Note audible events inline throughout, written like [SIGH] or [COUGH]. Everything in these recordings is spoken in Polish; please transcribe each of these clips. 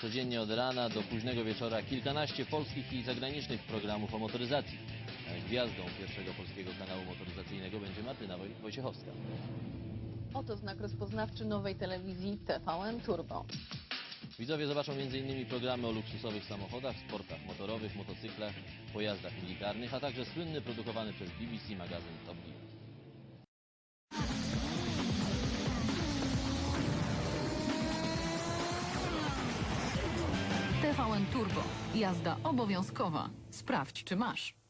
Codziennie od rana do późnego wieczora kilkanaście polskich i zagranicznych programów o motoryzacji. Gwiazdą pierwszego polskiego kanału motoryzacyjnego będzie Martyna Woj- Wojciechowska. Oto znak rozpoznawczy nowej telewizji TVN Turbo. Widzowie zobaczą m.in. programy o luksusowych samochodach, sportach motorowych, motocyklach, pojazdach militarnych, a także słynny produkowany przez BBC magazyn Top Gear. TVN Turbo. Jazda obowiązkowa. Sprawdź, czy masz.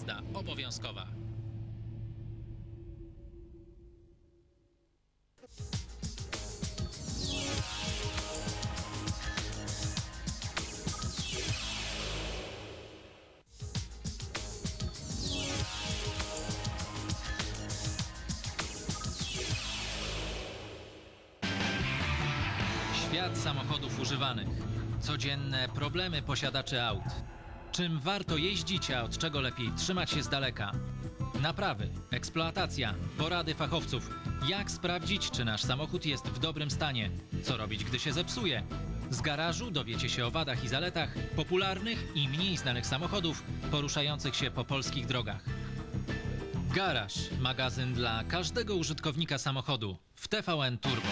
Jazda obowiązkowa. Świat samochodów używanych. Codzienne problemy posiadaczy aut. Czym warto jeździć, a od czego lepiej trzymać się z daleka? Naprawy, eksploatacja, porady fachowców. Jak sprawdzić, czy nasz samochód jest w dobrym stanie? Co robić, gdy się zepsuje? Z garażu dowiecie się o wadach i zaletach popularnych i mniej znanych samochodów poruszających się po polskich drogach. Garaż, magazyn dla każdego użytkownika samochodu w TVN Turbo.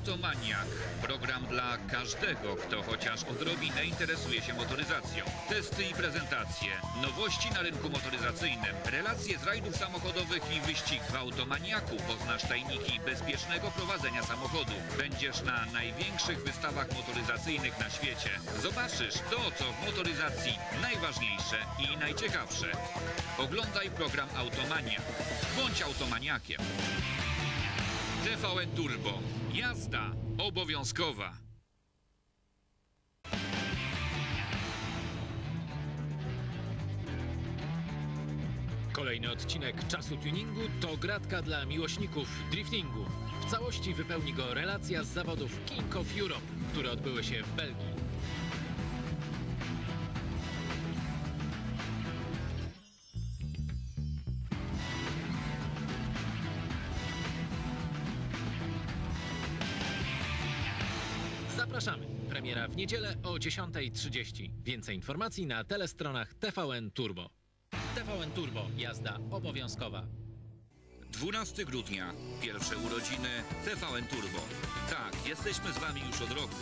Automaniak. Program dla każdego, kto chociaż odrobinę interesuje się motoryzacją. Testy i prezentacje, nowości na rynku motoryzacyjnym, relacje z rajdów samochodowych i wyścig w Automaniaku. Poznasz tajniki bezpiecznego prowadzenia samochodu. Będziesz na największych wystawach motoryzacyjnych na świecie. Zobaczysz to, co w motoryzacji najważniejsze i najciekawsze. Oglądaj program Automaniak. Bądź automaniakiem. TVN Turbo. Jazda obowiązkowa. Kolejny odcinek Czasu Tuningu to gratka dla miłośników driftingu. W całości wypełni go relacja z zawodów King of Europe, które odbyły się w Belgii. Niedzielę o 10.30. Więcej informacji na telestronach TVN Turbo. TVN Turbo. Jazda obowiązkowa. 12 grudnia. Pierwsze urodziny TVN Turbo. Tak, jesteśmy z Wami już od roku.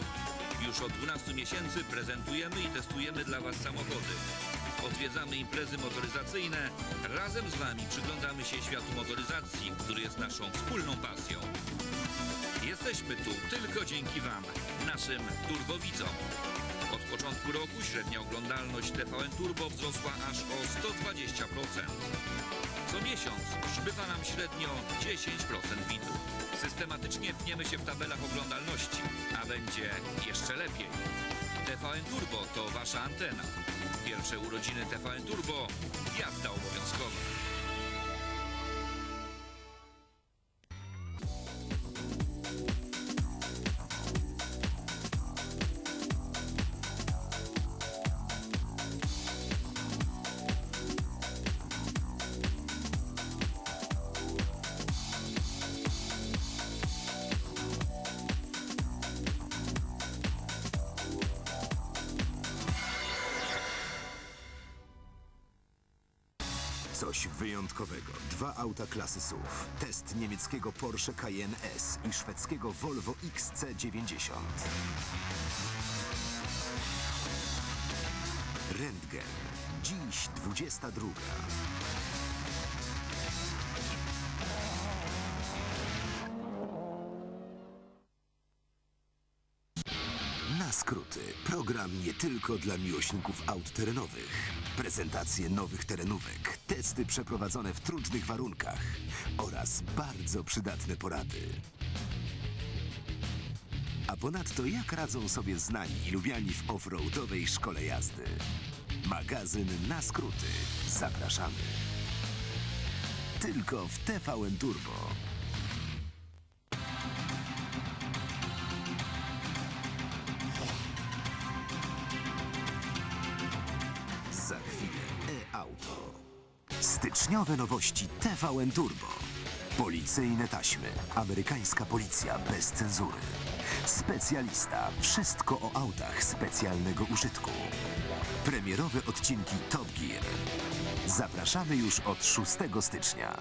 Już od 12 miesięcy prezentujemy i testujemy dla Was samochody. Odwiedzamy imprezy motoryzacyjne. Razem z Wami przyglądamy się światu motoryzacji, który jest naszą wspólną pasją. Jesteśmy tu tylko dzięki Wam, naszym turbowidzom. Od początku roku średnia oglądalność TVN Turbo wzrosła aż o 120%. Co miesiąc przybywa nam średnio 10% widzów. Systematycznie pniemy się w tabelach oglądalności, a będzie jeszcze lepiej. TVN Turbo to wasza antena. Pierwsze urodziny TVN Turbo, jazda obowiązkowa. Coś wyjątkowego. Dwa auta klasy SUV. Test niemieckiego Porsche Cayenne S i szwedzkiego Volvo XC90. Rentgen. Dziś 22. Na skróty. Program nie tylko dla miłośników aut terenowych. Prezentacje nowych terenówek, testy przeprowadzone w trudnych warunkach oraz bardzo przydatne porady. A ponadto jak radzą sobie znani i lubiani w offroadowej szkole jazdy. Magazyn na skróty. Zapraszamy. Tylko w TVN Turbo. Za chwilę e-auto. Styczniowe nowości TVN Turbo. Policyjne taśmy. Amerykańska policja bez cenzury. Specjalista. Wszystko o autach specjalnego użytku. Premierowe odcinki Top Gear. Zapraszamy już od 6 stycznia.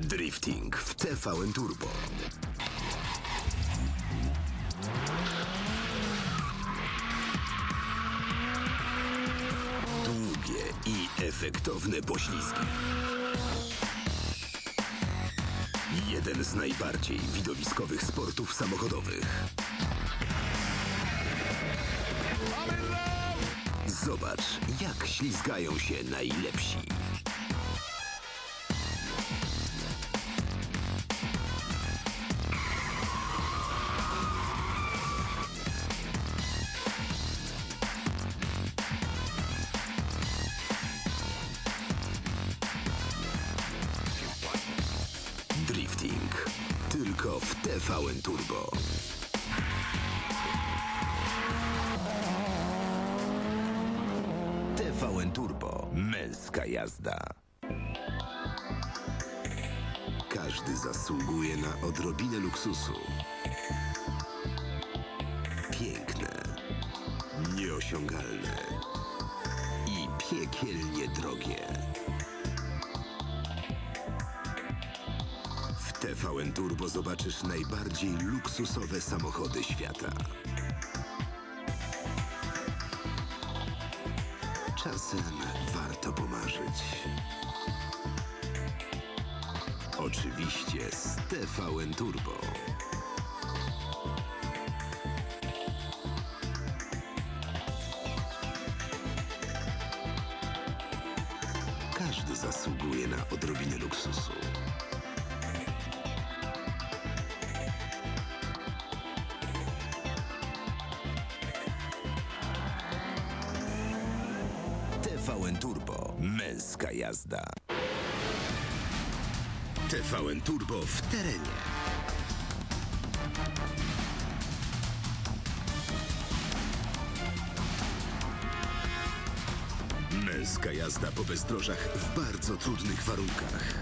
Drifting w TVN Turbo. Efektowne poślizgi. Jeden z najbardziej widowiskowych sportów samochodowych. Zobacz, jak ślizgają się najlepsi. W TVN Turbo. TVN Turbo. Męska jazda. Każdy zasługuje na odrobinę luksusu. Piękne, nieosiągalne i piekielnie drogie. Turbo Turbo zobaczysz najbardziej luksusowe samochody świata. Czasem warto pomarzyć. Oczywiście z TVN Turbo. Każdy zasługuje na odrobinę luksusu. Jazda. TVN Turbo w terenie. Męska jazda po bezdrożach w bardzo trudnych warunkach.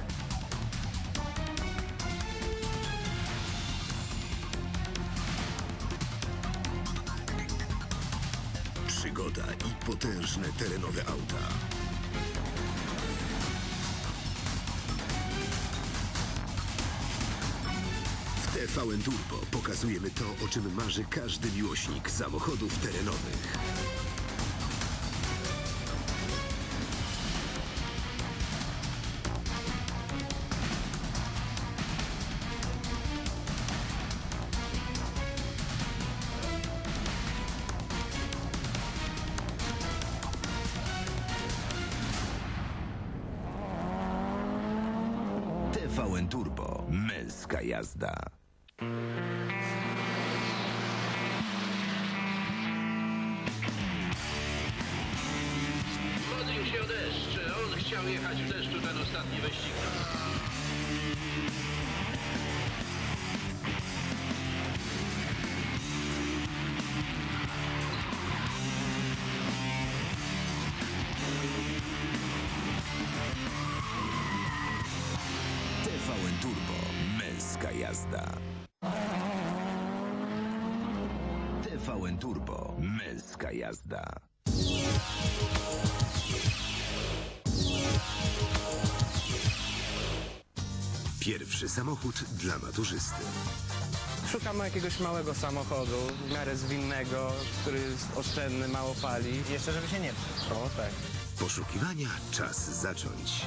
Przygoda i potężne terenowe auta. TVN Turbo pokazujemy to, o czym marzy każdy miłośnik samochodów terenowych. TVN Turbo. Męska jazda. Jazda. TVN Turbo. Męska jazda. Pierwszy samochód dla maturzysty. Szukamy jakiegoś małego samochodu, w miarę zwinnego, który jest oszczędny, mało pali. Jeszcze, żeby się nie psuł. O, tak. Poszukiwania czas zacząć.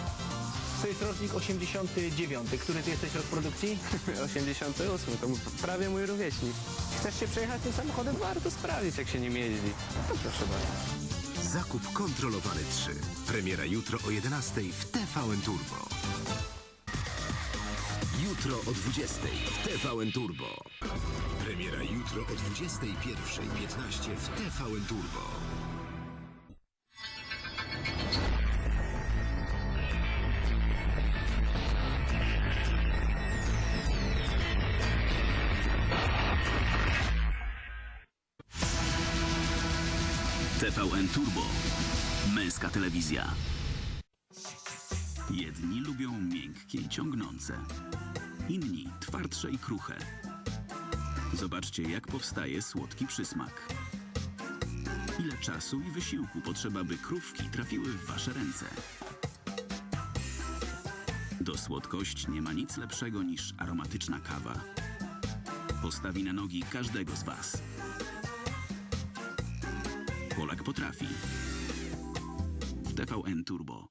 To jest rocznik 89. Który ty jesteś rok produkcji? [LAUGHS] 88, to prawie mój rówieśnik. Chcesz się przejechać tym samochodem? Warto sprawdzić, jak się nim jeździ. To proszę bardzo. Zakup kontrolowany 3. Premiera jutro o 11 w TVN Turbo. Jutro o 20 w TVN Turbo. Premiera jutro o 21.15 w TVN Turbo. Telewizja. Jedni lubią miękkie i ciągnące, inni twardsze i kruche. Zobaczcie, jak powstaje słodki przysmak. Ile czasu i wysiłku potrzeba, by krówki trafiły w wasze ręce. Do słodkości nie ma nic lepszego niż aromatyczna kawa. Postawi na nogi każdego z was. Polak potrafi. TVN Turbo.